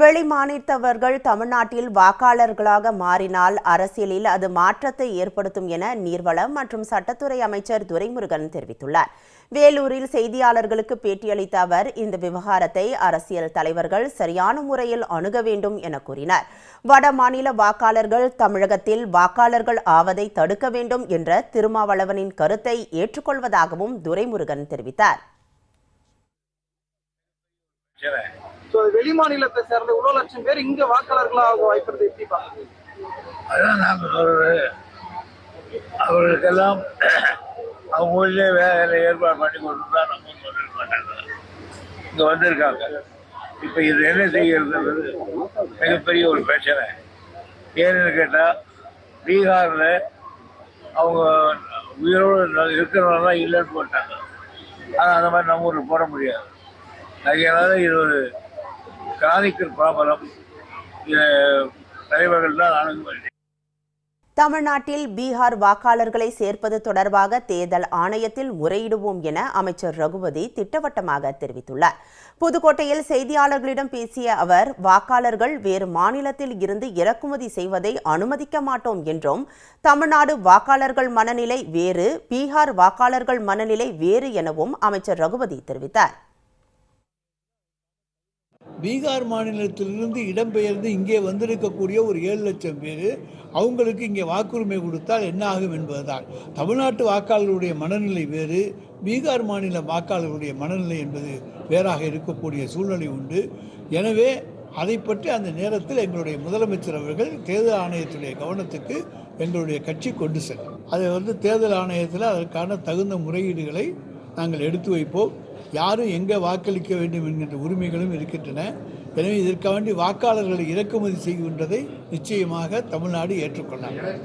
வெளிமாநிலத்தவர்கள் தமிழ்நாட்டில் வாக்காளர்களாக மாறினால் அரசியலில் அது மாற்றத்தை ஏற்படுத்தும் என நீர்வளம் மற்றும் சட்டத்துறை அமைச்சர் துரைமுருகன் தெரிவித்துள்ளார். வேலூரில் செய்தியாளர்களுக்கு பேட்டியளித்த அவர் இந்த விவகாரத்தை அரசியல் தலைவர்கள் சரியான முறையில் அணுக வேண்டும் என கூறினார். வட மாநில வாக்காளர்கள் தமிழகத்தில் வாக்காளர்கள் ஆவதை தடுக்க வேண்டும் என்ற திருமாவளவனின் கருத்தை ஏற்றுக்கொள்வதாகவும் துரைமுருகன் தெரிவித்தார். வெளி மாநிலத்தை சேர்ந்த இவ்வளவு லட்சம் பேர் இங்க வாக்காளர்களாக ஆக வாய்ப்பு எப்படி பாக்குறீங்க அதான் நாங்கள் சொல்றேன். அவர்களுக்கெல்லாம் அவங்க ஊர்லேயே வேலை ஏற்பாடு பண்ணி கொடுத்தா நம்ம சொல்ல மாட்டாங்க. இங்கே வந்திருக்காங்க. இப்போ இது என்ன செய்யறதுன்றது மிகப்பெரிய ஒரு பிரச்சனை. ஏன்னு கேட்டால் பீகாரில் அவங்க உயிரோடு இருக்கிறவங்கலாம் இல்லைன்னு போட்டாங்க. ஆனால் அந்த மாதிரி நம்ம ஊருக்கு போட முடியாது. அதனால இது ஒரு கிரானிக்கல் ப்ராப்ளம் தலைவர்கள் தான் தமிழ்நாட்டில் பீகார் வாக்காளர்களை சேர்ப்பது தொடர்பாக தேர்தல் ஆணையத்தில் முறையிடுவோம் என அமைச்சர் ரகுபதி திட்டவட்டமாக தெரிவித்துள்ளார். புதுக்கோட்டையில் செய்தியாளர்களிடம் பேசிய அவர் வாக்காளர்கள் வேறு மாநிலத்தில் இருந்து இறக்குமதி செய்வதை அனுமதிக்க மாட்டோம் என்றும் தமிழ்நாடு வாக்காளர்கள் மனநிலை வேறு பீகார் வாக்காளர்கள் மனநிலை வேறு எனவும் அமைச்சர் ரகுபதி தெரிவித்தார். பீகார் மாநிலத்திலிருந்து இடம்பெயர்ந்து இங்கே வந்திருக்கக்கூடிய ஒரு ஏழு லட்சம் பேர் அவங்களுக்கு இங்கே வாக்குரிமை கொடுத்தால் என்ன ஆகும் என்பதுதான். தமிழ்நாட்டு வாக்காளர்களுடைய மனநிலை வேறு பீகார் மாநில வாக்காளர்களுடைய மனநிலை என்பது வேறாக இருக்கக்கூடிய சூழ்நிலை உண்டு. எனவே அதை பற்றி அந்த நேரத்தில் எங்களுடைய முதலமைச்சர் அவர்கள் தேர்தல் ஆணையத்துடைய கவனத்துக்கு எங்களுடைய கட்சி கொண்டு செல்லும். அதை வந்து தேர்தல் ஆணையத்தில் அதற்கான தகுந்த முறையீடுகளை நாங்கள் எடுத்து வைப்போம். யாரும் எங்கே வாக்களிக்க வேண்டும் என்கின்ற உரிமைகளும் இருக்கின்றன. எனவே இதற்காக வேண்டி வாக்காளர்களை இறக்குமதி செய்கின்றதை நிச்சயமாக தமிழ்நாடு ஏற்றுக்கொண்டார்கள்